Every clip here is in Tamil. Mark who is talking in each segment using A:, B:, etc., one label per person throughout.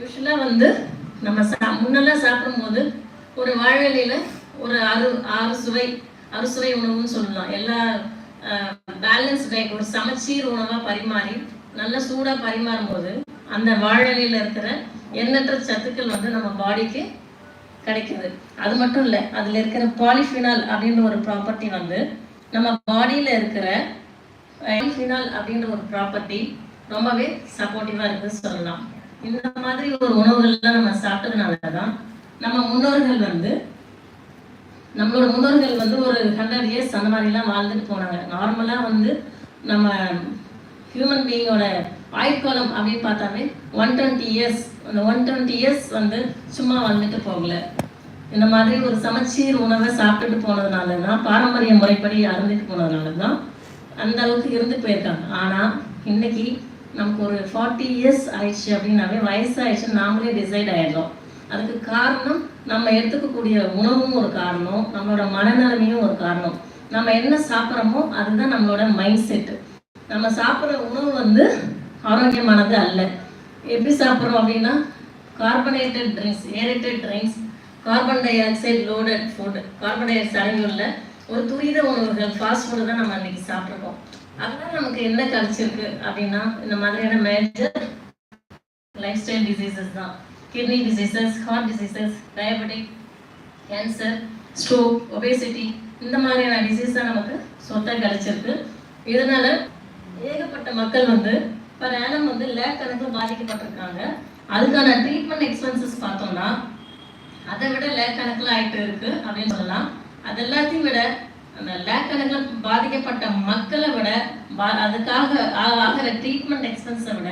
A: யூஸ்வலாக வந்து நம்ம சா முன்னெல்லாம் சாப்பிடும்போது ஒரு வாழலையில் ஒரு அறு ஆறு சுவை அறுசுவை உணவுன்னு சொல்லலாம். எல்லா பேலன்ஸ் டயட் ஒரு சமச்சீர் உணவாக பரிமாறி நல்ல சூடாக பரிமாறும் போது அந்த வாழலையில் இருக்கிற எண்ணற்ற சத்துக்கள் வந்து நம்ம பாடிக்கு கிடைக்குது. அது மட்டும் இல்லை அதில் இருக்கிற பாலிஃபினால் அப்படின்ற ஒரு ப்ராப்பர்ட்டி வந்து நம்ம பாடியில் இருக்கிற பாலிஃபினால் அப்படின்ற ஒரு ப்ராப்பர்ட்டி ரொம்பவே சப்போர்ட்டிவாக இருக்குதுன்னு சொல்லலாம். இந்த மாதிரி ஒரு உணவுகள்லாம் நம்ம சாப்பிட்டதுனால தான் நம்ம முன்னோர்கள் வந்து நம்மளோட முன்னோர்கள் வந்து ஒரு ஹண்ட்ரட் இயர்ஸ் அந்த மாதிரிலாம் வாழ்ந்துட்டு போனாங்க. நார்மலாக வந்து நம்ம ஹியூமன் பீயிங்கோட ஆயுட்காலம் அப்படின்னு பார்த்தாவே ஒன் டுவெண்ட்டி இயர்ஸ் அந்த ஒன் டுவெண்ட்டி இயர்ஸ் வந்து சும்மா வாழ்ந்துட்டு போகல. இந்த மாதிரி ஒரு சமச்சீர் உணவை சாப்பிட்டுட்டு போனதுனால தான் பாரம்பரிய முறைப்படி அறந்துட்டு போனதுனால தான் அந்த அளவுக்கு இருந்து போயிருக்காங்க. ஆனால் இன்னைக்கு நமக்கு ஒரு ஃபார்ட்டி இயர்ஸ் ஆயிடுச்சு அப்படின்னாவே வயசாயிடுச்சு நாமளே டிசைட் ஆயிடுறோம். அதுக்கு காரணம் நம்ம எடுத்துக்கக்கூடிய உணவும் ஒரு காரணம் நம்மளோட மனநிலைமையும் ஒரு காரணம். நம்ம என்ன சாப்பிட்றோமோ அதுதான் நம்மளோட மைண்ட் செட்டு நம்ம சாப்பிட்ற உணவு வந்து ஆரோக்கியமானது அல்ல. எப்படி சாப்பிட்றோம் அப்படின்னா carbonated drinks aerated drinks carbon dioxide loaded food carbon dioxide அடங்கியுள்ள ஒரு துரித உணவுகள் ஃபாஸ்ட் ஃபுட்டு தான் நம்ம இன்னைக்கு சாப்பிட்ருக்கோம். அதனால நமக்கு என்ன கிடைச்சிருக்கு அப்படின்னா இந்த மாதிரியான மேஜர் லைஃப் ஸ்டைல் டிசீசஸ் தான். Kidney diseases heart diseases diabetic cancer stroke obesity இந்த மாதிரியான டிசீஸ் தான் நமக்கு சொத்தை கிடைச்சிருக்கு. இதனால ஏகப்பட்ட மக்கள் வந்து பர் ஆனம் வந்து லேக் கணக்கில் பாதிக்கப்பட்டிருக்காங்க. அதுக்கான ட்ரீட்மெண்ட் எக்ஸ்பென்சஸ் பார்த்தோம்னா அதை விட லேக் கணக்கில் ஆகிட்டு இருக்கு அப்படின்னு சொல்லலாம். அது எல்லாத்தையும் விட அந்த லேக் பாதிக்கப்பட்ட மக்களை விட பா- அதுக்காக ஆகிற ட்ரீட்மெண்ட் எக்ஸ்பென்ஸை விட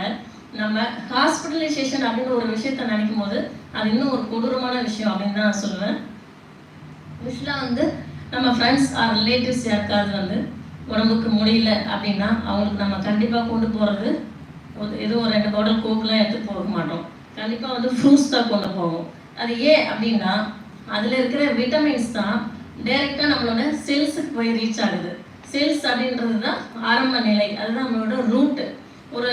A: நம்ம ஹாஸ்பிட்டலைசேஷன் அப்படின்னு ஒரு விஷயத்த நினைக்கும் போது அது இன்னும் ஒரு கொடூரமான விஷயம் அப்படின்னு தான் நான் சொல்லுவேன். யூஸ்வலாக வந்து நம்ம ஃப்ரெண்ட்ஸ் ஆர் ரிலேட்டிவ்ஸ் யாருக்காவது வந்து உடம்புக்கு முடியல அப்படின்னா அவங்களுக்கு நம்ம கண்டிப்பாக கொண்டு போகிறது ஒரு ஏதோ ஒரு ரெண்டு பாட்டில் கோக்கெலாம் எடுத்து போக மாட்டோம். கண்டிப்பாக வந்து ஃப்ரூட்ஸ் தான் கொண்டு போவோம். அது ஏன் அப்படின்னா அதில் இருக்கிற விட்டமின்ஸ் தான் டைரெக்டாக நம்மளோட செல்ஸுக்கு போய் ரீச் ஆகுது. செல்ஸ் அப்படின்றது தான் ஆரம்ப நிலை. அதுதான் நம்மளோட ரூட்டு ஒரு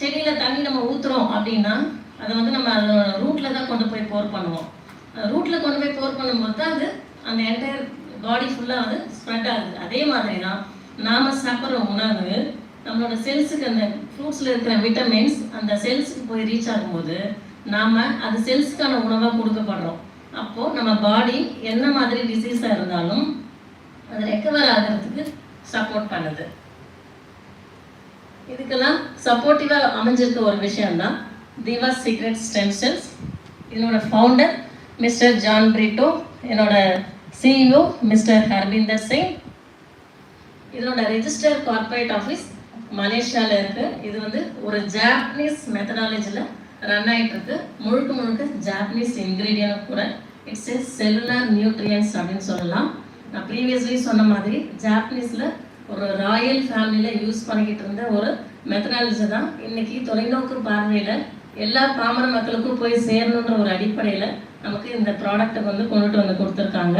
A: செடியில் தண்ணி நம்ம ஊற்றுறோம் அப்படின்னா அதை வந்து நம்ம அதோட ரூட்டில் தான் கொண்டு போய் போர் பண்ணுவோம். ரூட்டில் கொண்டு போய் போர் பண்ணும்போது தான் அது அந்த என்டையர் பாடி ஃபுல்லாக வந்து ஸ்ப்ரெட் ஆகுது. அதே மாதிரி தான் நாம் சாப்பிட்ற உணவு நம்மளோட செல்ஸுக்கு அந்த ஃப்ரூட்ஸில் இருக்கிற விட்டமின்ஸ் அந்த செல்ஸுக்கு போய் ரீச் ஆகும்போது நாம் அது செல்ஸுக்கான உணவாக கொடுக்கப்படுறோம். அப்போது நம்ம பாடி என்ன மாதிரி டிசீஸாக இருந்தாலும் அது ரெக்கவர் ஆகிறதுக்கு சப்போர்ட் பண்ணுது. இதுக்கெல்லாம் சப்போர்ட்டிவாக அமைஞ்சிருக்க ஒரு விஷயம்தான் தீவா சீக்ரெட் ஸ்டெம் இதனோட ஃபவுண்டர் மிஸ்டர் ஜான் பிரிட்டோ என்னோட சிஇஓ மிஸ்டர் ஹர்பிந்தர் சிங் இதனோட ரெஜிஸ்டர் கார்ப்பரேட் ஆஃபீஸ் மலேசியாவில் இருக்கு. இது வந்து ஒரு ஜாப்பனீஸ் மெத்தடாலஜியில் ரன் ஆகிட்டு இருக்கு. முழுக்க முழுக்க ஜாப்பனீஸ் இன்க்ரீடியன்ட் கூட இட்ஸ் எ செல்லுலர் நியூட்ரியன்ஸ் அப்படின்னு சொல்லலாம். நான் ப்ரீவியஸ்லி சொன்ன மாதிரி ஜாப்பனீஸில் ஒரு ராயல் ஃபேமிலியில் யூஸ் பண்ணிக்கிட்டு இருந்த ஒரு மெத்தனாலஜி தான் இன்னைக்கு தொலைநோக்கு பார்வையில் எல்லா பாமர மக்களுக்கும் போய் சேரணுன்ற ஒரு அடிப்படையில் நமக்கு இந்த ப்ராடக்ட்டை வந்து கொண்டுட்டு வந்து கொடுத்துருக்காங்க.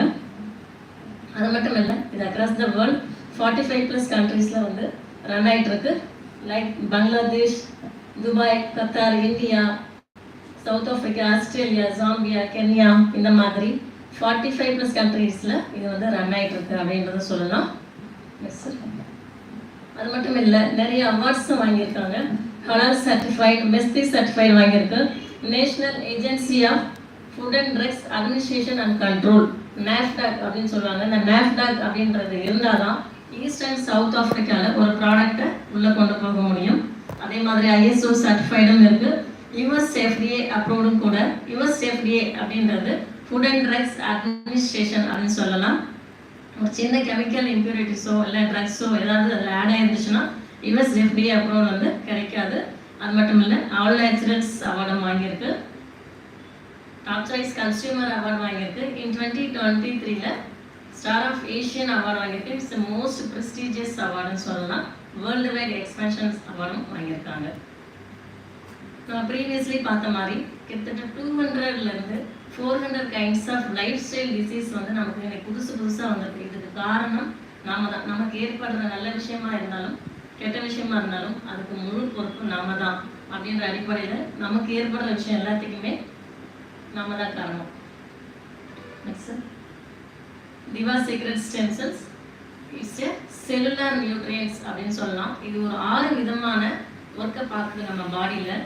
A: அது மட்டும் இல்லை இது across the world forty five plus கண்ட்ரீஸில் வந்து ரன் ஆகிட்டு இருக்கு. Like Bangladesh Dubai Qatar India South Africa Australia Zambia Kenya இந்த மாதிரி ஃபார்ட்டி ஃபைவ் ப்ளஸ் கண்ட்ரீஸில் இது வந்து ரன் ஆகிட்டு இருக்கு அப்படின்றத சொல்லலாம். எஸ் சார் அது மட்டும் இல்லை நிறைய அவார்ட்ஸும் வாங்கியிருக்காங்க. ஹலால் சர்டிஃபைட் பெஸ்தி சர்டிஃபைட் வாங்கியிருக்கு. National agency of food and drugs administration and control NAFDAC அப்படின்னு சொல்லுவாங்க இந்த நாஃப்டாக் அப்படின்றது இருந்தால் தான் ஈஸ்ட் அண்ட் சவுத் ஆஃப்ரிக்காவில் ஒரு ப்ராடக்டை உள்ளே கொண்டு போக முடியும். அதே மாதிரி ஐஎஸ்ஓ சர்டிஃபைடும் இருக்குது யுஎஸ் எஃப்டிஏ அப்ரூவ்டும் கூட யுஎஸ் எஃப்டிஏ அப்படின்றது ஃபுட் அண்ட் ட்ரக்ஸ் அட்மினிஸ்ட்ரேஷன் அப்படின்னு சொல்லலாம். ஒரு சின்ன கெமிக்கல் இம்ப்யூரிட்டிஸோ இல்லை ட்ரக்ஸோ ஏதாவது அதில் ஆட் ஆயிருந்துச்சுன்னா யுஎஸ் எஃப்டிஏ அப்ரூவல் வந்து கிடைக்காது. அது மட்டும் இல்லை ஆல் நேச்சுரல்ஸ் அவார்டும் வாங்கியிருக்கு. டாப் சாய்ஸ் கன்சியூமர் அவார்டு வாங்கியிருக்கு. இன் டுவெண்ட்டி டுவெண்ட்டி த்ரீல ஸ்டார் ஆஃப் ஏஷியன் அவார்டு வாங்கியிருக்கு. இட்ஸ் மோஸ்ட் ப்ரெஸ்டீஜியஸ் அவார்டுன்னு சொல்லலாம். வேர்ல்டு வைட் எக்ஸ்பென்ஷன்ஸ் அவார்டும் வாங்கியிருக்காங்க. நான் ப்ரீவியஸ்லி பார்த்த மாதிரி கிட்டத்தட்ட டூ ஹண்ட்ரட்லேருந்து four hundred kinds of lifestyle disease வந்து நமக்கு இன்னைக்கு புதுசு புதுசாக வந்திருக்கு. இதுக்கு காரணம் நாம தான். நமக்கு ஏற்படுற நல்ல விஷயமா இருந்தாலும் கெட்ட விஷயமா இருந்தாலும் அதுக்கு முழு பொறுப்பு நாம தான் அப்படின்ற அடிப்படையில் நமக்கு ஏற்படுற விஷயம் எல்லாத்துக்குமே நம்ம தான் காரணம். Next Diva secret stem cells it's a cellular nutrients அப்படின்னு சொல்லலாம். இது ஒரு ஆறு விதமான ஒர்க்கை பார்க்குது நம்ம பாடியில்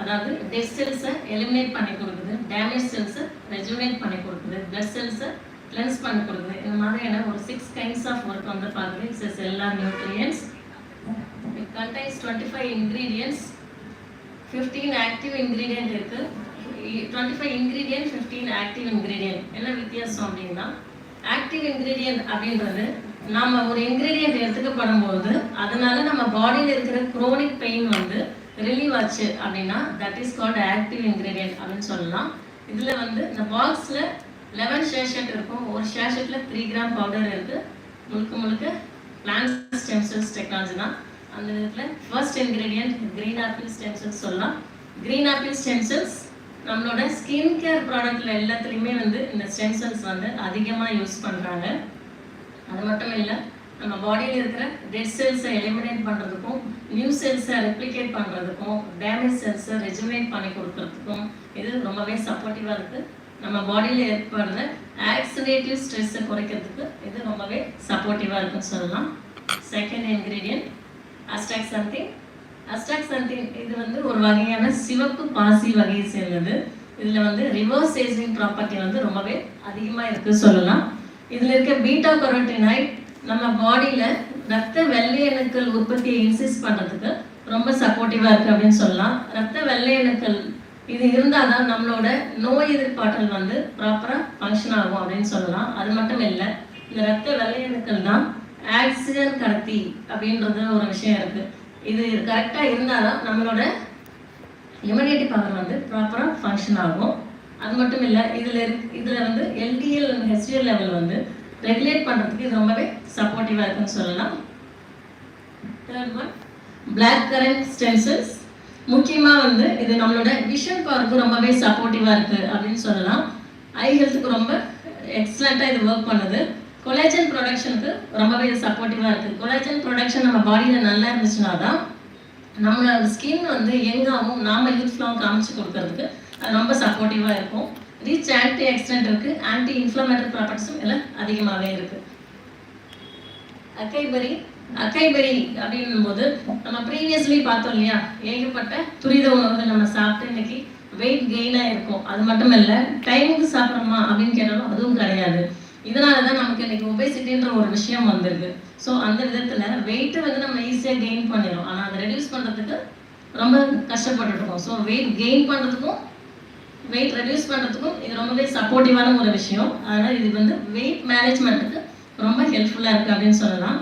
A: அதாவது டெட் செல்ஸை எலிமினேட் பண்ணி கொடுக்குது டேமேஜ் செல்ஸை ரெஜுனேட் பண்ணி கொடுக்குது பிளட் செல்ஸை கிளென்ஸ் பண்ணி கொடுக்குது. இந்த மாதிரியான ஒரு சிக்ஸ் கைண்ட்ஸ் ஆஃப் ஒர்க் வந்து பார்க்குது. It's a cellular nutrients it contains twenty five ingredients fifteen active ingredient இருக்குது twenty five ingredient fifteen active ingredient என்ன வித்தியாசம் அப்படின்னா ஆக்டிவ் இன்க்ரீடியன்ட் அப்படின்றது நாம் ஒரு இன்க்ரீடியன்ட் எடுத்துக்கப்படும் போது அதனால நம்ம பாடியில் இருக்கிற குரோனிக் பெயின் வந்து ரிலீவ் ஆச்சு அப்படின்னா that is called active ingredient அப்படின்னு சொல்லலாம். இதில் வந்து இந்த பாக்ஸில் லெவன் ஷேஷட் இருக்கும். ஒரு ஷேஷட்டில் த்ரீ கிராம் பவுடர் இருக்குது முழுக்க முழுக்க பிளான்ட் ஸ்டெம்செல்ஸ் டெக்னாலஜி தான். அந்த விதத்தில் first ingredient green apple stem cells சொல்லலாம். க்ரீன் ஆப்பிள் ஸ்டெம்செல்ஸ் நம்மளோட ஸ்கின் கேர் ப்ராடக்ட்ல எல்லாத்துலேயுமே வந்து இந்த ஸ்டெம்செல்ஸ் வந்து அதிகமாக யூஸ் பண்ணுறாங்க அது மட்டும் இல்லை நம்ம பாடியில் இருக்கிற டெட் செல்ஸை எலிமினேட் பண்ணுறதுக்கும் நியூ செல்ஸை ரெப்ளிகேட் பண்ணுறதுக்கும் டேமேஜ் செல்ஸை ரெஜுனேட் பண்ணி கொடுக்கறதுக்கும் இது ரொம்பவே சப்போர்ட்டிவாக இருக்குது நம்ம பாடியில் ஏற்படுற ஆக்சிடேட்டிவ் ஸ்ட்ரெஸ்ஸை குறைக்கிறதுக்கு இது ரொம்பவே சப்போர்ட்டிவாக இருக்குன்னு சொல்லலாம். செகண்ட் இன்க்ரீடியன்ட் அஸ்டாக்சந்தின் அஸ்டாக்சந்தின் இது வந்து ஒரு வகையான சிவப்பு பாசி வகையை சேர்ந்தது. இதில் வந்து ரிவர்ஸ் ஏஜிங் ப்ராப்பர்ட்டி வந்து ரொம்பவே அதிகமாக இருக்குன்னு சொல்லலாம். இதில் இருக்க பீட்டா கரோட்டினாய்ட் நம்ம பாடியில் ரத்த வெள்ளை அணுக்கள் உற்பத்தியை இன்சிஸ் பண்ணுறதுக்கு ரொம்ப சப்போர்ட்டிவாக இருக்குது அப்படின்னு சொல்லலாம். ரத்த வெள்ளை அணுக்கள் இது இருந்தாதான் நம்மளோட நோய் எதிர்ப்பாற்றல் வந்து ப்ராப்பராக ஃபங்க்ஷன் ஆகும் அப்படின்னு சொல்லலாம். அது மட்டும் இல்லை இந்த ரத்த வெள்ளை அணுக்கள் தான் ஆக்சிஜன் கடத்தி அப்படின்றது ஒரு விஷயம் இருக்குது இது கரெக்டாக இருந்தால் தான் நம்மளோட இம்யூனிட்டி பவர் வந்து ப்ராப்பராக ஃபங்க்ஷன் ஆகும். அது மட்டும் இல்லை இதில் இருக் இதில் வந்து எல்டிஎல் அண்ட் ஹெச்டிஎல் லெவல் வந்து ரெகுலேட் பண்ணுறதுக்கு இது ரொம்பவே சப்போர்ட்டிவாக இருக்குன்னு சொல்லலாம். Third one black currant stem cells முக்கியமாக வந்து இது நம்மளோட விஷன் பவருக்கு ரொம்பவே சப்போர்ட்டிவாக இருக்குது அப்படின்னு சொல்லலாம். ஐ ஹெல்த்துக்கு ரொம்ப எக்ஸலண்ட்டாக இது ஒர்க் பண்ணுது. கொலாஜன் ப்ரொடக்ஷனுக்கு ரொம்பவே சப்போர்ட்டிவாக இருக்குது கொலாஜன் ப்ரொடக்ஷன் நம்ம பாடியில் நல்லா இருந்துச்சுன்னா தான் நம்மளோட ஸ்கின் வந்து எங்காவும் நாம யூத்ஃபுல்லாகவும் காமிச்சு கொடுக்கறதுக்கு அது ரொம்ப சப்போர்ட்டிவாக இருக்கும். ரிச் ஆன்டி ஆக்சிடென்ட் இருக்குது ஆன்டி இன்ஃப்ளமேட்டரி ப்ராப்பர்ட்டிஸும் இதில் அதிகமாகவே இருக்குது அக்கைபெரி அக்கைபெரி அப்படின்னும் போது நம்ம ப்ரீவியஸ்லி பார்த்தோம் இல்லையா ஏகப்பட்ட துரித உணவுகள் நம்ம சாப்பிட்டு இன்னைக்கு வெயிட் கெயினாக இருக்கும். அது மட்டும் இல்லை டைமுக்கு சாப்பிட்றோமா அப்படின்னு கேட்டாலும் அதுவும் கிடையாது. இதனால தான் நமக்கு இன்னைக்கு ஒபேசிட்டின்ற ஒரு விஷயம் வந்திருக்கு. ஸோ அந்த விதத்தில் வெயிட்டை வந்து நம்ம ஈஸியாக கெயின் பண்ணிடும் ஆனால் அதை ரெடியூஸ் பண்ணுறதுக்கு ரொம்ப கஷ்டப்பட்டுருக்கோம் ஸோ வெயிட் கெயின் பண்ணுறதுக்கும் வெயிட் ரெடியூஸ் பண்ணுறதுக்கும் இது ரொம்பவே சப்போர்ட்டிவான ஒரு விஷயம். அதனால் இது வந்து வெயிட் மேனேஜ்மெண்ட்டுக்கு ரொம்ப ஹெல்ப்ஃபுல்லாக இருக்குது அப்படின்னு சொல்லலாம்.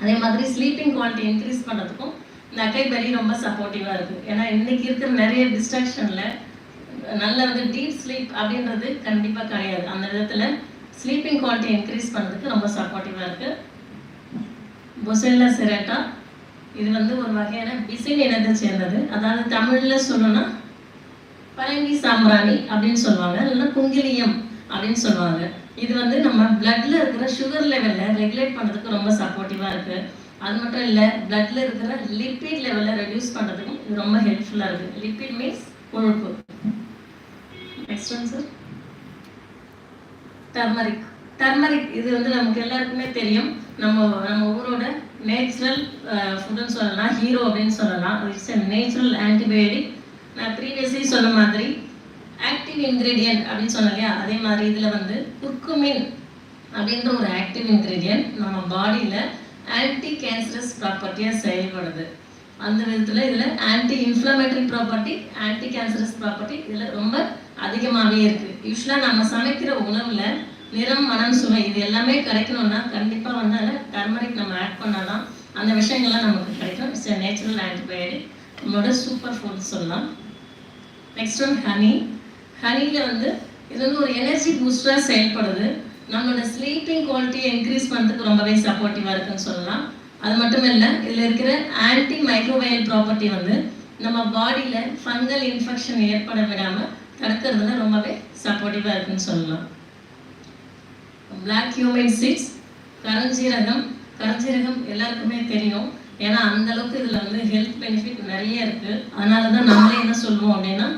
A: அதே மாதிரி ஸ்லீப்பிங் குவாலிட்டி இன்க்ரீஸ் பண்ணுறதுக்கும் இந்த அக்கைபெரி ரொம்ப சப்போர்ட்டிவாக இருக்குது ஏன்னா இன்றைக்கி இருக்கிற நிறைய டிஸ்ட்ராக்ஷனில் நல்ல வந்து டீப் ஸ்லீப் அப்படின்றது கண்டிப்பாக கிடையாது. அந்த விதத்தில் ஸ்லீப்பிங் குவாலிட்டி இன்க்ரீஸ் பண்ணுறதுக்கு ரொம்ப சப்போர்ட்டிவாக இருக்குது பொசெல்லா செரேட்டா இது வந்து ஒரு வகையான பிசின் இனத்தை சேர்ந்தது. அதாவது தமிழில் சொல்லணும்னா பழனி சாம்பிராணி அப்படின்னு சொல்லுவாங்க. இல்லைன்னா குங்கிலியம் அப்படின்னு சொல்லுவாங்க. இது வந்து நம்ம பிளட்ல இருக்கிற சுகர் லெவல்ல ரெகுலேட் பண்ணுறதுக்கு ரொம்ப சப்போர்ட்டிவாக இருக்கு. அது மட்டும் இல்லை பிளட்ல இருக்கிற லிப்பிட் லெவலை ரெடியூஸ் பண்ணுறதுக்கும் இது ரொம்ப ஹெல்ப்ஃபுல்லாக இருக்கு. லிப்பிட் மீன்ஸ் கொழுப்பு. Next one sir turmeric turmeric இது வந்து நமக்கு எல்லாருக்குமே தெரியும். நம்ம நம்ம ஊரோட நேச்சுரல் ஃபுட்டுன்னு சொல்லலாம் ஹீரோ அப்படின்னு சொல்லலாம். இட்ஸ் நேச்சுரல் ஆன்டிபயோட்டிக் நான் ப்ரீவியஸ்லி சொன்ன மாதிரி ஆக்டிவ் இன்க்ரீடியன்ட் அப்படின்னு சொன்னேன் இல்லையா? அதே மாதிரி இதில் வந்து குர்குமின் அப்படின்ற ஒரு ஆக்டிவ் இன்க்ரீடியன்ட் நம்ம பாடியில் ஆன்டி கேன்சரஸ் ப்ராப்பர்ட்டியாக செயல்படுது. அந்த விதத்தில் இதில் anti inflammatory property anti cancerous property இதில் ரொம்ப அதிகமாகவே இருக்குது யூஸ்வலாக நம்ம சமைக்கிற உணவில் நிறம் மனம் சுவை இது எல்லாமே கிடைக்கணும்னா கண்டிப்பாக வந்து அதில் டர்மரிக் நம்ம ஆட் பண்ணாதான் அந்த விஷயங்கள்லாம் நமக்கு கிடைக்கும். இட்ஸ் நேச்சுரல் ஆன்டிபயோட்டிக் நம்மளோட சூப்பர் ஃபுட் சொல்லலாம். நெக்ஸ்ட் ஒன் ஹனி ஹனியில் வந்து இது வந்து ஒரு எனர்ஜி பூஸ்டராக செயல்படுது. நம்மளோட ஸ்லீப்பிங் குவாலிட்டியை இன்க்ரீஸ் பண்ணுறதுக்கு ரொம்பவே சப்போர்ட்டிவாக இருக்குன்னு சொல்லலாம். அது மட்டும் இல்லை இதில் இருக்கிற ஆன்டி மைக்ரோவயல் ப்ராப்பர்ட்டி வந்து நம்ம பாடியில் ஃபங்கல் இன்ஃபெக்ஷன் ஏற்பட விடாமல் தடுக்கிறதுல ரொம்பவே சப்போர்ட்டிவாக இருக்குன்னு சொல்லலாம். பிளாக் ஹியூமன் சீட்ஸ் கரஞ்சீரகம் கரஞ்சீரகம் எல்லாருக்குமே தெரியும். ஏன்னா அந்த அளவுக்கு இதுல வந்து ஹெல்த் பெனிஃபிட் நிறைய இருக்கு. அதனால தான் நம்மளே என்ன சொல்லுவோம் அப்படின்னா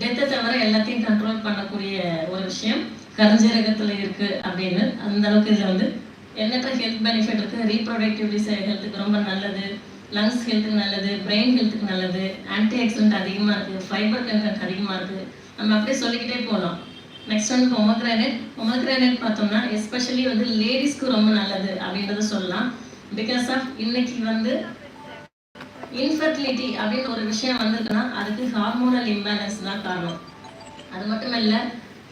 A: டெத்தை தவிர எல்லாத்தையும் கண்ட்ரோல் பண்ணக்கூடிய ஒரு விஷயம் கருஞ்சீரகத்துல இருக்கு அப்படின்னு. அந்த அளவுக்கு இதுல வந்து எண்ணற்ற ஹெல்த் பெனிஃபிட் இருக்கு? ரீப்ரொடக்டிவிட்டி ஹெல்த்துக்கு ரொம்ப நல்லது. லங்ஸ் ஹெல்த்துக்கு நல்லது. பிரெயின் ஹெல்த்துக்கு நல்லது. ஆன்டி ஆக்சிடென்ட் அதிகமா இருக்கு. ஃபைபர் கண்டென்ட் அதிகமா இருக்கு. நம்ம அப்படியே சொல்லிக்கிட்டே போகலாம் நெக்ஸ்ட் வந்து ஒமக்ரானேட் ஒமக்ரானேட் பார்த்தோம்னா எஸ்பெஷலி வந்து லேடிஸ்க்கு ரொம்ப நல்லது அப்படின்றத சொல்லலாம். பிகாஸ் ஆஃப் இன்னைக்கு வந்து இன்ஃபர்டிலிட்டி அப்படின்னு ஒரு விஷயம் வந்திருக்குன்னா அதுக்கு ஹார்மோனல் இம்பேலன்ஸ் தான் காரணம். அது மட்டும் இல்லை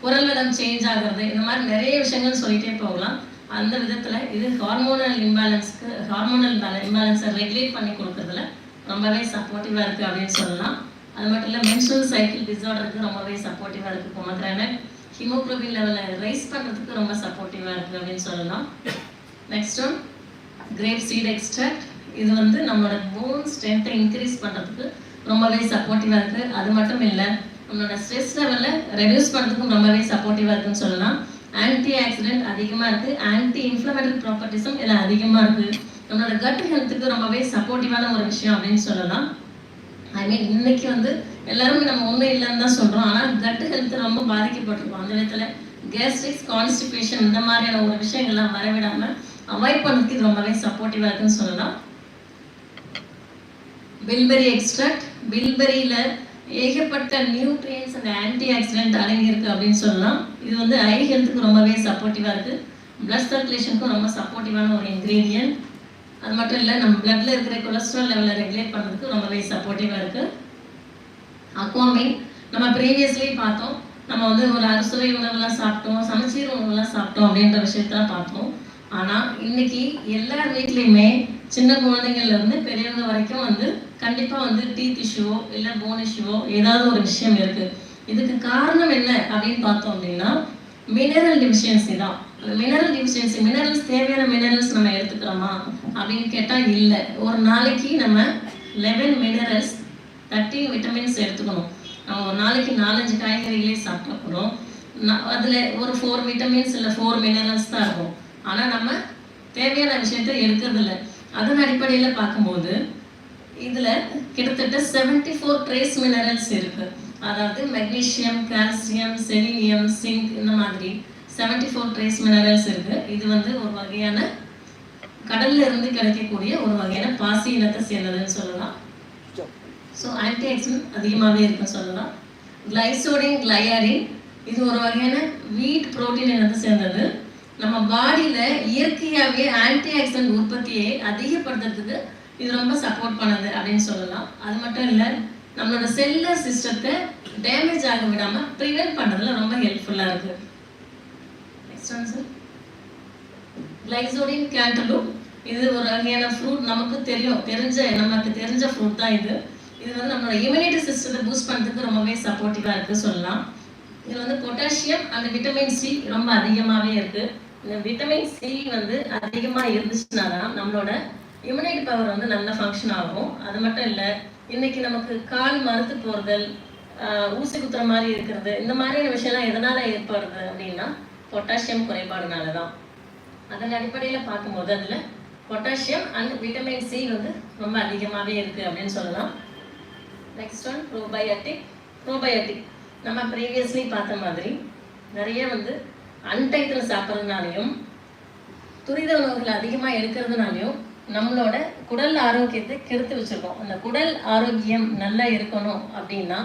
A: குரல் விதம் சேஞ்ச் ஆகிறது இந்த மாதிரி நிறைய விஷயங்கள் சொல்லிட்டே போகலாம். அந்த விதத்தில் இது ஹார்மோனல் இம்பேலன்ஸ்க்கு ஹார்மோனல் இம்பேலன்ஸை ரெகுலேட் பண்ணி கொடுக்கறதுல ரொம்பவே சப்போர்ட்டிவாக இருக்குது அப்படின்னு சொல்லலாம். அது மட்டும் இல்லை மென்சுரல் சைக்கிள் டிசார்டருக்கு ரொம்பவே சப்போர்ட்டிவா இருக்கு. பொமக்ரானட் ஹிமோக்ளோபின் லெவலை ரைஸ் பண்ணுறதுக்கு ரொம்ப சப்போர்ட்டிவாக இருக்குது அப்படின்னு சொல்லலாம். Next one grape seed extract இது வந்து நம்மளோட போன் ஸ்ட்ரென்த்தை இன்க்ரீஸ் பண்ணுறதுக்கு ரொம்பவே சப்போர்ட்டிவாக இருக்குது அது மட்டும் இல்லை நம்மளோட ஸ்ட்ரெஸ் லெவலை ரெடியூஸ் பண்ணுறதுக்கும் ரொம்பவே சப்போர்ட்டிவாக இருக்குன்னு சொல்லலாம். ஆன்டி ஆக்சிடென்ட் அதிகமாக இருக்குது ஆன்டி இன்ஃப்ளமேட்டரி ப்ராப்பர்ட்டிஸும் இதில் அதிகமாக இருக்குது நம்மளோட கட் ஹெல்த்துக்கு ரொம்பவே சப்போர்ட்டிவான ஒரு விஷயம் அப்படின்னு சொல்லலாம். ஐ மீன் இன்னைக்கு வந்து எல்லாருமே நம்ம ஒன்றும் இல்லைன்னு தான் சொல்கிறோம் ஆனால் கட் ஹெல்த் ரொம்ப பாதிக்கப்பட்டிருக்கோம். அந்த விதத்தில் கேஸ்ட்ரிக்ஸ் கான்ஸ்டிபேஷன் இந்த மாதிரியான ஒரு விஷயங்கள்லாம் வரவிடாமல் அவாய்ட் பண்ணுறதுக்கு இது ரொம்பவே சப்போர்ட்டிவாக இருக்குன்னு சொல்லலாம். பில்பெரி எக்ஸ்ட்ராக்ட் பில்பெரியில் ஏகப்பட்ட நியூட்ரியன்ஸ் அண்ட் ஆன்டி ஆக்சிடென்ட் அடங்கியிருக்கு அப்படின்னு சொல்லலாம். இது வந்து ஐ ஹெல்த்துக்கு ரொம்பவே சப்போர்ட்டிவாக இருக்குது பிளட் சர்க்குலேஷனுக்கும் ரொம்ப சப்போர்ட்டிவான ஒரு இன்க்ரீடியன்ட் அது மட்டும் இல்லை நம்ம பிளட்டில் இருக்கிற கொலஸ்ட்ரால் லெவலை ரெகுலேட் பண்ணுறதுக்கு ரொம்பவே சப்போர்ட்டிவாக இருக்குது அக்வாமின் நம்ம ப்ரீவியஸ்லி பார்த்தோம். நம்ம வந்து ஒரு அறுசுவை உணவுலாம் சாப்பிட்டோம் சமச்சீர் உணவுலாம் சாப்பிட்டோம் அப்படின்ற விஷயத்தான் பார்த்தோம். ஆனால் இன்னைக்கு எல்லார் வீட்லேயுமே சின்ன குழந்தைங்கள்ல இருந்து பெரியவங்க வரைக்கும் வந்து கண்டிப்பாக வந்து டீத் இஷ்யூவோ இல்லை போன் இஷ்யூவோ ஏதாவது ஒரு விஷயம் இருக்கு. இதுக்கு காரணம் என்ன அப்படின்னு பார்த்தோம் அப்படின்னா மினரல் டிஃபிஷியன்சி தான். அந்த மினரல் டிஃபிஷியன்சி மினரல்ஸ் தேவையான மினரல்ஸ் நம்ம எடுத்துக்கிறோமா அப்படின்னு கேட்டால் இல்லை. ஒரு நாளைக்கு நம்ம லெவன் மினரல்ஸ் தேர்ட்டின் விட்டமின்ஸ் எடுத்துக்கணும். நம்ம ஒரு நாளைக்கு நாலஞ்சு காய்கறிகளே சாப்பிட்டா கூட ந- ஒரு ஃபோர் விட்டமின்ஸ் இல்லை ஃபோர் மினரல்ஸ் தான் இருக்கும். ஆனால் நம்ம தேவையான விஷயத்தை எடுக்கிறது அதன் அடிப்படையில் பார்க்கும்போது இதில் கிட்டத்தட்ட 74 ஃபோர் ட்ரேஸ் மினரல்ஸ் இருக்குது அதாவது மெக்னீசியம் கால்சியம் செலினியம் சிங்க் இந்த மாதிரி 74 ஃபோர் ட்ரேஸ் மினரல்ஸ் இருக்குது இது வந்து ஒரு வகையான கடல்ல இருந்து கிடைக்கக்கூடிய ஒரு வகையான பாசி இனத்தை சேர்ந்ததுன்னு சொல்லலாம். ஸோ ஆன்டி ஆக்சிடென்ட் அதிகமாகவே இருக்குன்னு சொல்லலாம். கிளைசோடின் கிளையாரின் இது ஒரு வகையான வீட் புரோட்டீன் இனத்தை சேர்ந்தது. நம்ம பாடியில இயற்கையாகவே ஆன்டி ஆக்சிடென்ட் உற்பத்தியை அதிகப்படுத்துறதுக்கு இது ரொம்ப சப்போர்ட் பண்ணுது அப்படின்னு சொல்லலாம். அது மட்டும் இல்லை நம்மளோட செல்லர் சிஸ்டத்தை டேமேஜ் ஆக விடாம ப்ரிவென்ட் பண்ணுறதுல ரொம்ப ஹெல்ப்ஃபுல்லாக இருக்கு. Next one sir GliSODin cantaloupe இது ஒரு வகையான ஃப்ரூட் நமக்கு தெரியும். தெரிஞ்ச நமக்கு தெரிஞ்ச ஃப்ரூட் தான் இது. இது வந்து நம்மளோட இம்யூனிட்டி சிஸ்டத்தை பூஸ்ட் பண்ணுறதுக்கு ரொம்பவே சப்போர்ட்டிவாக இருக்குது சொல்லலாம். இது வந்து பொட்டாசியம் அண்ட் விட்டமின் சி ரொம்ப அதிகமாகவே இருக்குது விட்டமின் சி வந்து அதிகமாக இருந்துச்சுன்னா தான் நம்மளோட இம்யூனிட்டி பவர் வந்து நல்லா ஃபங்க்ஷன் ஆகும். அது மட்டும் இல்லை இன்னைக்கு நமக்கு கால் மறுத்து போறுதல் ஊசி குத்துற மாதிரி இருக்கிறது இந்த மாதிரியான விஷயம்லாம் எதனால ஏற்படுது அப்படின்னா பொட்டாசியம் குறைபாடுனால தான் அதன் அடிப்படையில் பார்க்கும்போது அதில் பொட்டாசியம் அண்ட் விட்டமின் சி வந்து ரொம்ப அதிகமாகவே இருக்குது அப்படின்னு சொல்லலாம். நெக்ஸ்ட் ஒன் ப்ரோபயோட்டிக் ப்ரோபயோட்டிக் நம்ம ப்ரீவியஸ்லி பார்த்த மாதிரி நிறைய வந்து அன்டைத்தில் சாப்பிட்றதுனாலையும் துரித உணவுகள் அதிகமாக எடுக்கிறதுனாலையும் நம்மளோட குடல் ஆரோக்கியத்தை கெடுத்து வச்சிருக்கோம். அந்த குடல் ஆரோக்கியம் நல்லா இருக்கணும் அப்படின்னா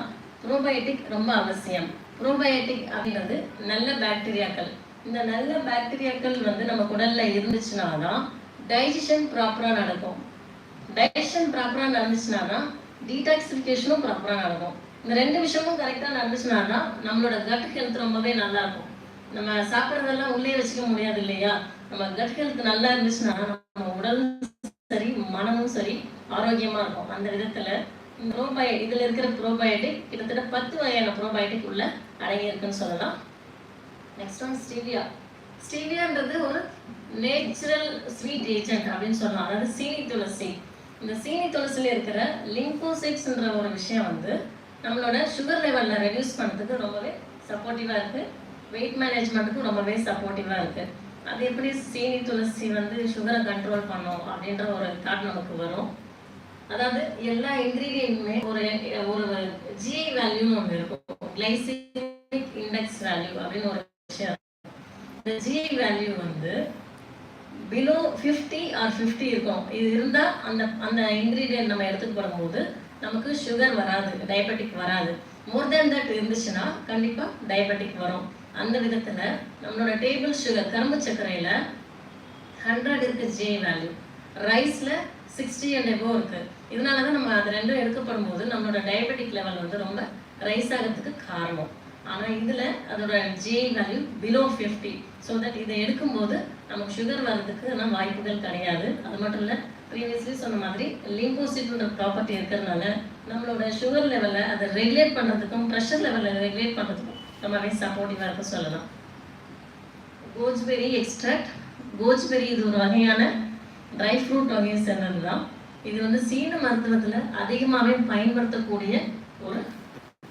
A: ப்ரோபயோட்டிக் ரொம்ப அவசியம். ப்ரோபயோட்டிக் அப்படின்றது நல்ல பாக்டீரியாக்கள் இந்த நல்ல பாக்டீரியாக்கள் வந்து நம்ம குடலில் இருந்துச்சுன்னா தான் டைஜஷன் ப்ராப்பராக நடக்கும். டைஜஷன் ப்ராப்பராக நடந்துச்சுன்னா தான் டீடாக்சிஃபிகேஷனும் ப்ராப்பராக நடக்கும். இந்த ரெண்டு விஷயமும் கரெக்டாக நடந்துச்சுன்னா தான் நம்மளோட கட் ஹெல்த் ரொம்பவே நல்லாயிருக்கும் நம்ம சாப்பிட்றதெல்லாம் உள்ளே வச்சுக்க முடியாது இல்லையா? நம்ம கட் ஹெல்த் நல்லா இருந்துச்சுன்னா நம்ம உடலும் சரி மனமும் சரி ஆரோக்கியமா இருக்கும். அந்த விதத்துல ப்ரோபய இதுல இருக்கிற ப்ரோபயோட்டிக் கிட்டத்தட்ட பத்து வகையான ப்ரோபயோட்டிக் உள்ள அடங்கியிருக்குன்னு சொல்லலாம். நெக்ஸ்ட் ஒன் ஸ்டீவியா ஸ்டீவியான்றது ஒரு நேச்சுரல் ஸ்வீட் ஏஜென்ட் அப்படின்னு சொல்லலாம். அதாவது சீனி துளசி. இந்த சீனி துளசியில் இருக்கிற லிம்போசைட்ஸ்ன்ற ஒரு விஷயம் வந்து நம்மளோட சுகர் லெவலில் ரெடியூஸ் பண்ணுறதுக்கு ரொம்பவே சப்போர்ட்டிவாக இருக்குது வெயிட் மேனேஜ்மெண்ட்டுக்கும் ரொம்பவே சப்போர்ட்டிவாக இருக்குது அது எப்படி சீனி துளசி வந்து சுகரை கண்ட்ரோல் பண்ணும் அப்படின்ற ஒரு தாட் நமக்கு வரும். அதாவது எல்லா இன்கிரீடியன்ட்டுமே ஒரு ஒரு ஜிஐ வேல்யூன்னு ஒன்று இருக்கும். கிளைசிமிக் இண்டெக்ஸ் வேல்யூ அப்படின்னு ஒரு விஷயம் இந்த ஜிஐ வேல்யூ வந்து பிலோ ஃபிஃப்டி ஆர் ஃபிஃப்டி இருக்கும். இது இருந்தால் அந்த அந்த இன்க்ரீடியன்ட் நம்ம எடுத்துட்டு போகும்போது நமக்கு சுகர் வராது டயபெட்டிக் வராது. மோர் தேன் தட் இருந்துச்சுன்னா கண்டிப்பாக டயபெட்டிக் வரும். அந்த விதத்தில் நம்மளோட டேபிள் சுகர் கரும்பு சர்க்கரையில் ஹண்ட்ரட் இருக்குது ஜே வேல்யூ ரைஸில் சிக்ஸ்டி அண்ட் எபோ இருக்குது இதனால தான் நம்ம அது ரெண்டும் எடுக்கப்படும் போது நம்மளோட டயபெட்டிக் லெவல் வந்து ரொம்ப ரைஸ் ஆகிறதுக்கு காரணம். ஆனால் இதில் அதோட GI value below fifty so that இதை எடுக்கும்போது நமக்கு சுகர் வர்றதுக்கு ஆனால் வாய்ப்புகள் கிடையாது. அது மட்டும் இல்லை ப்ரீவியஸ்லி சொன்ன மாதிரி லிம்போசிட்ன்ற ப்ராப்பர்ட்டி இருக்கிறதுனால நம்மளோட சுகர் லெவலை அதை ரெகுலேட் பண்ணுறதுக்கும் ப்ரெஷர் லெவலை ரெகுலேட் பண்ணுறதுக்கும் ரொம்பவே சப்போர்ட்டிவாக இருக்க சொல்லலாம். கோஜ்பெரி எக்ஸ்ட்ராக்ட் கோஜ்பெரி இது ஒரு வகையான ட்ரை ஃப்ரூட் வகையை சேர்ந்தது தான் இது வந்து சீன மருத்துவத்தில் அதிகமாகவே பயன்படுத்தக்கூடிய ஒரு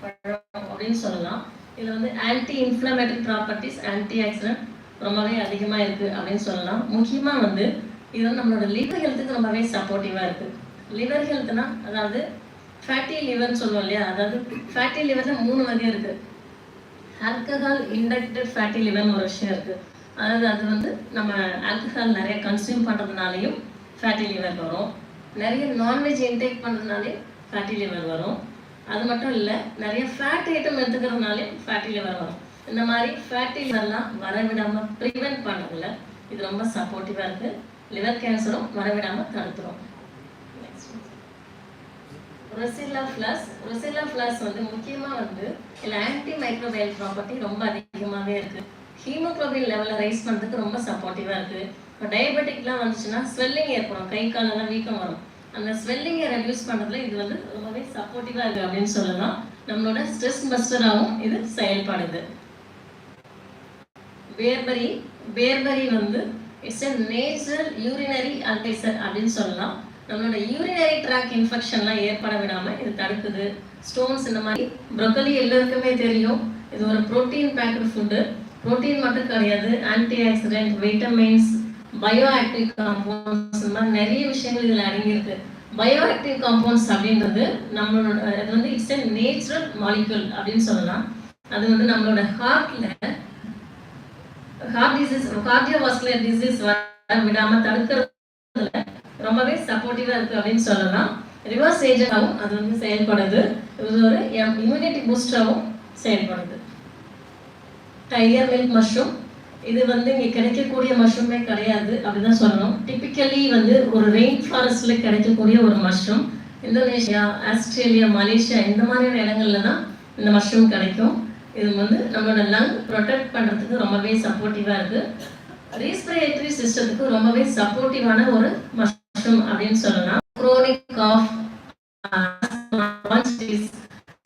A: பழம் அப்படின்னு சொல்லலாம். இதில் வந்து anti inflammatory properties antioxidant ரொம்பவே அதிகமாக இருக்குது அப்படின்னு சொல்லலாம். முக்கியமாக வந்து இது வந்து நம்மளோட லிவர் ஹெல்த்துக்கு ரொம்பவே சப்போர்ட்டிவாக இருக்குது லிவர் ஹெல்த்னா அதாவது ஃபேட்டி லிவர்னு சொல்லுவோம் இல்லையா? அதாவது ஃபேட்டி லிவரில் மூணு வகை இருக்குது ஆல்கஹால் இண்டக்டட் ஃபேட்டி லிவர்னு ஒரு விஷயம் இருக்குது அதாவது அது வந்து நம்ம ஆல்கஹால் நிறைய கன்சியூம் பண்ணுறதுனாலையும் ஃபேட்டி லிவர் வரும். நிறைய நான்வெஜ் இன்டேக் பண்ணுறதுனாலையும் ஃபேட்டி லிவர் வரும். அது மட்டும் இல்லை நிறைய ஃபேட் ஐட்டம் எடுத்துக்கிறதுனாலையும் ஃபேட்டி லிவர் வரும். இந்த மாதிரி ஃபேட்டி லிவர்லாம் வரவிடாமல் ப்ரிவென்ட் பண்ணக்குள்ள இது ரொம்ப சப்போர்ட்டிவாக இருக்குது லிவர் கேன்சரும் வரவிடாமல் தடுத்துரும். ரொசில்லா ஃப்ளாஸ் ரொசில்லா ஃப்ளாஸ் வந்து முக்கியமாக வந்து இதில் ஆன்டி மைக்ரோபயல் ப்ராப்பர்ட்டி ரொம்ப அதிகமாகவே இருக்குது ஹீமோக்ளோபின் லெவலை ரைஸ் பண்ணுறதுக்கு ரொம்ப சப்போர்ட்டிவாக இருக்குது இப்போ டயபெட்டிக்லாம் வந்துச்சுன்னா ஸ்வெல்லிங் ஏற்படும். கை காலெல்லாம் வீக்கம் வரும். அந்த ஸ்வெல்லிங்கை ரெடியூஸ் பண்ணுறதுல இது வந்து ரொம்பவே சப்போர்ட்டிவாக இருக்குது அப்படின்னு சொல்லலாம். நம்மளோட ஸ்ட்ரெஸ் பஸ்டராகவும் இது செயல்படுது. பேர்பரி பேர்பரி வந்து it's a natural urinary alkaliser அப்படின்னு சொல்லலாம். நம்மளோட யூரினரி ட்ராக் இன்ஃபெக்ஷன்லாம் ஏற்பட விடாமல் இது தடுக்குது. ஸ்டோன்ஸ் இந்த மாதிரி ப்ரொக்கலி எல்லாருக்குமே தெரியும். இது ஒரு ப்ரோட்டீன் பேக்கட் ஃபுட்டு ப்ரோட்டீன் மட்டும் கிடையாது antioxidant vitamins bioactive compounds இந்த மாதிரி நிறைய விஷயங்கள் இதில் அடங்கியிருக்கு. பயோ ஆக்டிவ் காம்பவுண்ட்ஸ் அப்படின்றது நம்மளோட அது வந்து இட்ஸ் எ நேச்சுரல் மாலிக்யூல் அப்படின்னு சொல்லலாம். அது வந்து நம்மளோட ஹார்ட்ல ஹார்ட் டிசீஸ் கார்டியோவாஸ்குலர் டிசீஸ் வர விடாமல் தடுக்கிறதுல ரொம்பவே சப்போர்ட்டிவா இருக்கு அப்படின்னு சொல்லலாம். ரிவர்ஸ் ஏஜென்டாகவும் அது வந்து செயல்படுது. இது ஒரு இம்யூனிட்டி பூஸ்டராகவும் செயல்படுது. டைகர் மில்க் மஷ்ரூம் இது வந்து இங்கே கிடைக்கக்கூடிய மஷ்ரூமே கிடையாது அப்படிதான் சொல்லணும். டிப்பிக்கலி வந்து ஒரு ரெயின் ஃபாரஸ்டில் கிடைக்கக்கூடிய ஒரு மஷ்ரூம் இந்தோனேஷியா ஆஸ்திரேலியா மலேசியா இந்த மாதிரியான இடங்கள்ல தான் இந்த மஷ்ரூம் கிடைக்கும். இது வந்து நம்மளோட லங் ப்ரொடெக்ட் பண்ணுறதுக்கு ரொம்பவே சப்போர்ட்டிவாக இருக்குது ரீஸ்பிரேட்டரி சிஸ்டத்துக்கு ரொம்பவே சப்போர்ட்டிவான ஒரு மஷ்ரூம் அப்படின்னு சொல்லலாம். குரோனிக் காஃப்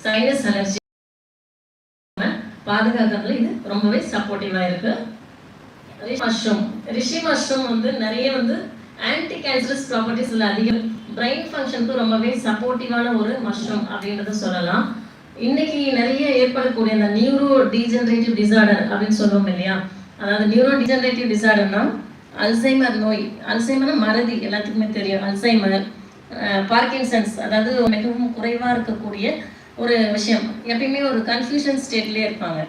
A: சைனஸ் அலர்ஜி பாதுகாக்கிறதுல இது ரொம்பவே சப்போர்ட்டிவா இருக்கு. மஷ்ரூம். ரிஷி மஷ்ரூம் வந்து நிறைய வந்து ஆன்டி கேன்சரஸ் ப்ராப்பர்ட்டிஸ்ல அதிகம் பிரெயின் ஃபங்க்ஷனுக்கு ரொம்பவே சப்போர்ட்டிவான ஒரு மஷ்ரூம் அப்படின்றத சொல்லலாம். இன்னைக்கு நிறைய ஏற்படக்கூடிய அந்த நியூரோ டீஜெனரேட்டிவ் டிசார்டர் அப்படின்னு சொல்லுவோம் இல்லையா? அதாவது நியூரோ டீஜெனரேட்டிவ் டிசார்டர்னா அல்சைமர் நோய் அல்சைமர் மறதி எல்லாத்துக்குமே தெரியும். அல்சைமர் பார்க்கின்சன்ஸ் அதாவது மிகவும் குறைவாக இருக்கக்கூடிய ஒரு விஷயம். எப்பயுமே ஒரு கன்ஃபியூஷன் ஸ்டேட்லேயே இருப்பாங்க.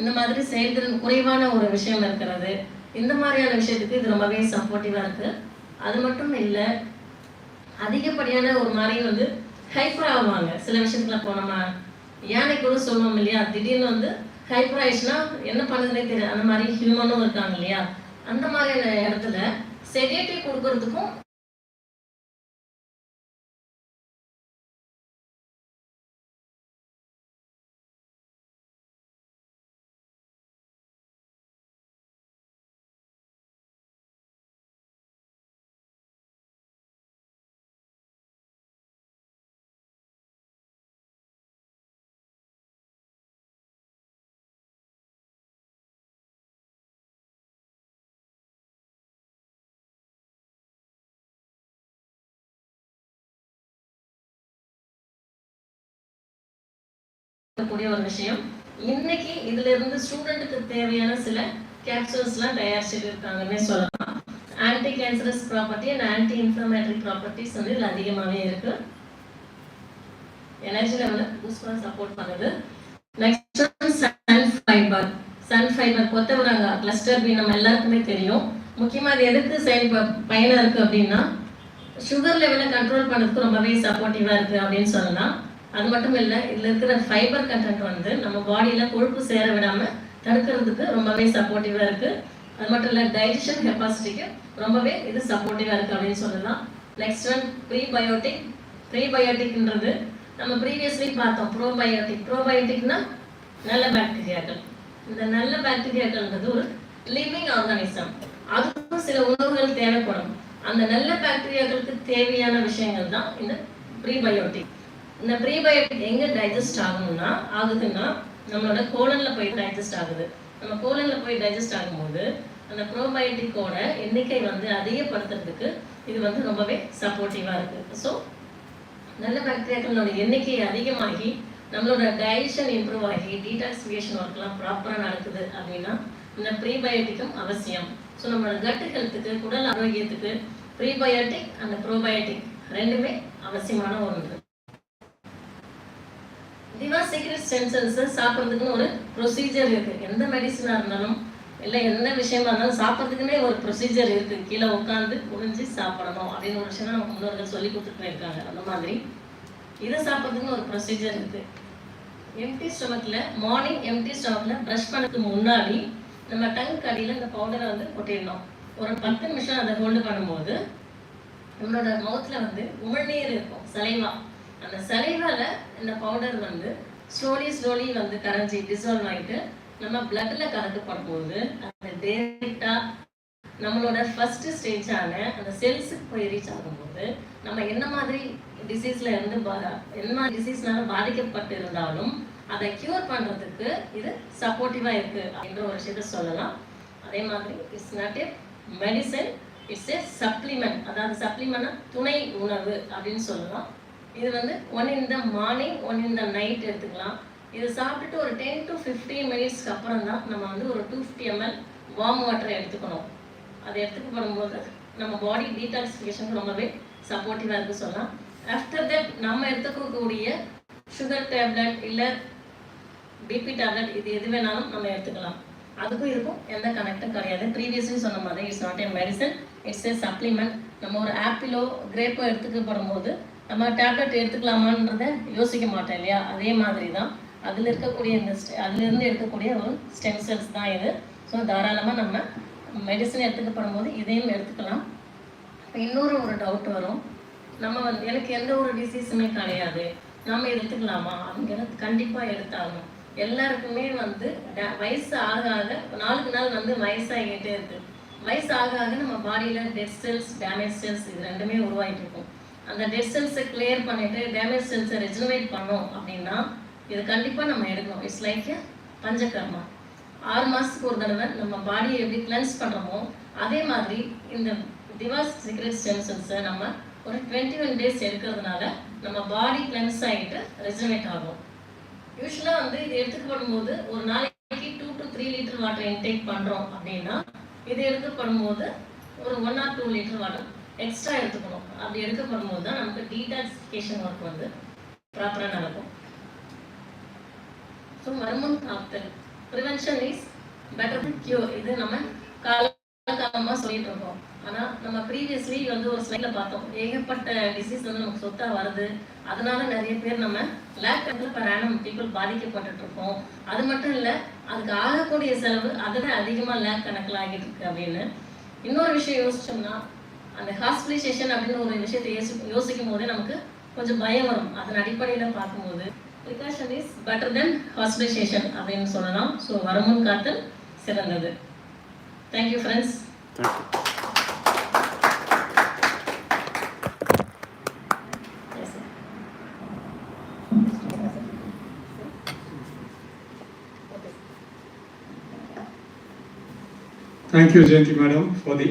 A: இந்த மாதிரி செயல்திறன் குறைவான ஒரு விஷயம் இருக்கிறது. இந்த மாதிரியான விஷயத்துக்கு இது ரொம்பவே சப்போர்ட்டிவாக இருக்குது அது மட்டும் இல்லை அதிகப்படியான ஒரு மாதிரி வந்து ஹைப்பர் ஆவாங்க. சில விஷயத்துல போனோமா யானை கூட சொல்லுவோம் இல்லையா? திடீர்னு வந்து ஹைப்பர் ஆயிடுச்சுன்னா என்ன பண்ணுறதுனே தெரியாது. அந்த மாதிரி ஹியூமனும் இருக்காங்க இல்லையா? அந்த மாதிரியான இடத்துல செடியேட்டி கொடுக்கறதுக்கும் கூடிய ஒரு விஷயம். இன்னைக்கு இதுல இருந்து ஸ்டூடெண்ட்டுக்கு தேவையான சில கேப்சூல்ஸ்லாம் தயாரிச்சுட்டு இருக்காங்கன்னே சொல்லலாம். Anti cancerous property and anti inflammatory properties வந்து இதில் அதிகமாகவே இருக்கு. எனர்ஜி லெவலை பூஸ்ட் பண்ண சப்போர்ட் பண்ணுது. Next Sun fibre Sun fibre கொத்தவரங்காய் கிளஸ்டர் பி நம்ம எல்லாருக்குமே தெரியும். முக்கியமாக அது எதுக்கு செயல் பயனாக இருக்குது அப்படின்னா சுகர் லெவலை கண்ட்ரோல் பண்ணுறதுக்கு ரொம்பவே சப்போர்ட்டிவாக இருக்குது அப்படின்னு சொல்லலாம். அது மட்டும் இல்லை இதில் இருக்கிற ஃபைபர் கண்டென்ட் வந்து நம்ம பாடியில் கொழுப்பு சேர விடாமல் தடுக்கிறதுக்கு ரொம்பவே சப்போர்ட்டிவாக இருக்குது அது மட்டும் இல்லை டைஜஷன் கெப்பாசிட்டிக்கு ரொம்பவே இது சப்போர்ட்டிவாக இருக்குது அப்படின்னு சொல்லலாம். நெக்ஸ்ட் ஒன் ப்ரீபயோட்டிக் ப்ரீபயோட்டிக்ன்றது நம்ம ப்ரீவியஸ்லி பார்த்தோம் ப்ரோபயோட்டிக் ப்ரோபயோட்டிக்னா நல்ல பாக்டீரியாக்கள் இந்த நல்ல பாக்டீரியாக்கள்ன்றது ஒரு லிவிங் ஆர்கானிசம் அதுக்கும் சில உணவுகள் தேவைப்படும். அந்த நல்ல பாக்டீரியாக்களுக்கு தேவையான விஷயங்கள் தான் இந்த ப்ரீபயோட்டிக் இந்த ப்ரீபயோட்டிக் எங்க டைஜஸ்ட் ஆகணும்னா ஆகுதுன்னா நம்மளோட கோலன்ல போய் டைஜஸ்ட் ஆகுது. நம்ம கோலன்ல போய் டைஜஸ்ட் ஆகும்போது அந்த ப்ரோபயோட்டிக்கோட எண்ணிக்கை வந்து அதிகப்படுத்துறதுக்கு இது வந்து ரொம்பவே சப்போர்ட்டிவா இருக்கு. ஸோ நல்ல பாக்டீரியாக்களோட எண்ணிக்கை அதிகமாகி நம்மளோட டைஜஷன் இம்ப்ரூவ் ஆகி டீடாக்சிஃபிகேஷன் ஒர்க்லாம் ப்ராப்பராக நடக்குது அப்படின்னா இந்த ப்ரீபயோட்டிக்கும் அவசியம். ஸோ நம்மளோட கட் ஹெல்த்துக்கு குடல் ஆரோக்கியத்துக்கு ப்ரீபயோட்டிக் அண்ட் ப்ரோபயோட்டிக் ரெண்டுமே அவசியமான ஒன்று. திவா சீக்ரெட் ஸ்டெம் செல்ஸை சாப்பிட்றதுக்குன்னு ஒரு ப்ரொசீஜர் இருக்குது எந்த மெடிசனாக இருந்தாலும் இல்லை எந்த விஷயமா இருந்தாலும் சாப்பிட்றதுக்குன்னே ஒரு ப்ரொசீஜர் இருக்குது கீழே உட்காந்து குனிஞ்சு சாப்பிடணும் அப்படின்னு ஒரு விஷயம் நம்ம முன்னோர்கள் சொல்லி கொடுத்துட்டு இருக்காங்க அந்த மாதிரி. இதை சாப்பிட்றதுக்குன்னு ஒரு ப்ரொசீஜர் இருக்குது எம்டி ஸ்டொமக்கில் மார்னிங் எம்டி ஸ்டொமக்கில் ப்ரஷ் பண்ணதுக்கு முன்னாடி நம்ம டங் கடியில் இந்த பவுடரை வந்து கொட்டிடணும். ஒரு பத்து நிமிஷம் அதை ஹோல்டு பண்ணும்போது நம்மளோட மவுத்தில் வந்து உமிழ்நீர் இருக்கும். சலைவா. அந்த சலைவால இந்த பவுடர் வந்து ஸ்லோலி ஸ்லோலி வந்து கரைஞ்சி டிசால்வ் ஆகிட்டு நம்ம பிளட்ல கலந்து போது அது டேரக்டா நம்மளோட ஃபர்ஸ்ட் ஸ்டேஜான அந்த செல்ஸுக்கு போய் ரீச் ஆகும்போது நம்ம என்ன மாதிரி டிசீஸ்ல இருந்து என்ன மாதிரி டிசீஸ்னால பாதிக்கப்பட்டு இருந்தாலும் அதை கியூர் பண்றதுக்கு இது சப்போர்ட்டிவா இருக்கு அப்படின்ற ஒரு விஷயத்த சொல்லலாம். அதே மாதிரி it's not a medicine it's a supplement அதாவது சப்ளிமெண்ட் துணை உணவு அப்படின்னு சொல்லலாம். இது வந்து one in the morning one in the night எடுத்துக்கலாம். இது சாப்பிட்டுட்டு ஒரு டென் டு ஃபிஃப்டீன் மினிட்ஸ்க்கு அப்புறம் தான் நம்ம வந்து ஒரு டூ ஃபிஃப்டி எம்எல் வார்ம் வாட்டரை எடுத்துக்கணும். அதை எடுத்துக்கப்படும் போது நம்ம பாடி டீடாக்சிஃபிகேஷன் ரொம்பவே சப்போர்ட்டிவாக இருக்கு சொல்லலாம். ஆஃப்டர் தட் நம்ம எடுத்துக்கக்கூடிய சுகர் டேப்லெட் இல்லை பிபி டேப்லெட் இது எது வேணாலும் நம்ம எடுத்துக்கலாம். அதுக்கும் இருக்கும் எந்த கனெக்டும் கிடையாது. ப்ரீவியஸ்லி சொன்ன மாதிரி it's not a medicine it's a supplement நம்ம ஒரு ஆப்பிளோ கிரேப்போ எடுத்துக்கப்படும் போது நம்ம டேப்லெட் எடுத்துக்கலாமான்றத யோசிக்க மாட்டோம் இல்லையா? அதே மாதிரி தான் அதில் இருக்கக்கூடிய இந்த அதுலேருந்து எடுக்கக்கூடிய ஒரு ஸ்டெம் செல்ஸ் தான் இது. ஸோ தாராளமாக நம்ம மெடிசன் எடுத்துக்கப்படும் போது இதையும் எடுத்துக்கலாம். இப்போ இன்னொரு ஒரு டவுட் வரும். நம்ம வந்து எனக்கு எந்த ஒரு டிசீஸுமே கிடையாது. நம்ம எடுத்துக்கலாமா? அப்படிங்கிறது கண்டிப்பாக எடுத்தாகணும். எல்லாருக்குமே வந்து ட- வயசு ஆக ஆக நாளுக்கு நாள் வந்து வயசாகிட்டே இருக்கு. வயசு ஆக ஆக நம்ம பாடியில் டெட் செல்ஸ் டேமேஜ் செல்ஸ் இது ரெண்டுமே உருவாகிட்டு இருக்கும். அந்த டெட் செல்ஸை கிளியர் பண்ணிட்டு டேமேஜ் செல்ஸை ரெஜினவேட் பண்ணோம் அப்படின்னா இது கண்டிப்பாக நம்ம எடுக்கணும். It's like panchakarma. ஆறு மாதத்துக்கு ஒரு தடவை நம்ம பாடியை எப்படி கிளென்ஸ் பண்ணுறோமோ அதே மாதிரி இந்த டிவாஸ் சீக்ரெட் ஸ்டெம் செல்ஸை நம்ம ஒரு டுவெண்ட்டி ஒன் டேஸ் எடுக்கிறதுனால நம்ம பாடி கிளென்ஸ் ஆகிட்டு ரெஜினவேட் ஆகும். யூஸ்வலாக வந்து இது எடுத்துக்கப்படும் போது ஒரு நாளைக்கு two to three litre water intake பண்ணுறோம் அப்படின்னா இது எடுக்கப்படும் போது ஒரு one or two litre water extra எடுத்துக்கணும். அப்படி எடுக்கப்படும் போது தான் நமக்கு டீடாக்சிஃபிகேஷன் ஒர்க் வந்து ப்ராப்பராக நடக்கும். ஸோ மர்மம் காத்தல். Prevention is better than cure இது நம்ம காலகாலமாக சொல்லிட்டு இருக்கோம். ஆனால் நம்ம ப்ரீவியஸ்லி வந்து ஒரு ஸ்லைடில் பார்த்தோம். ஏகப்பட்ட டிசீஸ் வந்து நமக்கு சொத்தாக வருது. அதனால நிறைய பேர் நம்ம லேக் கணக்கில் பர் பீப்புள் பாதிக்கப்பட்டுட்டு இருக்கோம். அது மட்டும் இல்லை அதுக்கு ஆகக்கூடிய செலவு அதை விட அதிகமாக லேக் கணக்கில் ஆகிட்டு இருக்கு அப்படின்னு. இன்னொரு விஷயம் யோசிச்சோம்னா அந்த ஹாஸ்பிட்டலைசேஷன் அப்படின்னு ஒரு விஷயத்தை யோசி யோசிக்கும் போதே நமக்கு கொஞ்சம் பயம் வரும். அதன் அடிப்படையில் பார்க்கும்போது precaution is better than hospitalisation அப்படின்னு சொல்லலாம். ஸோ வரமுன் காத்தல் சிறந்தது. Thank you friends
B: Thank you, Jayanti Madam, for the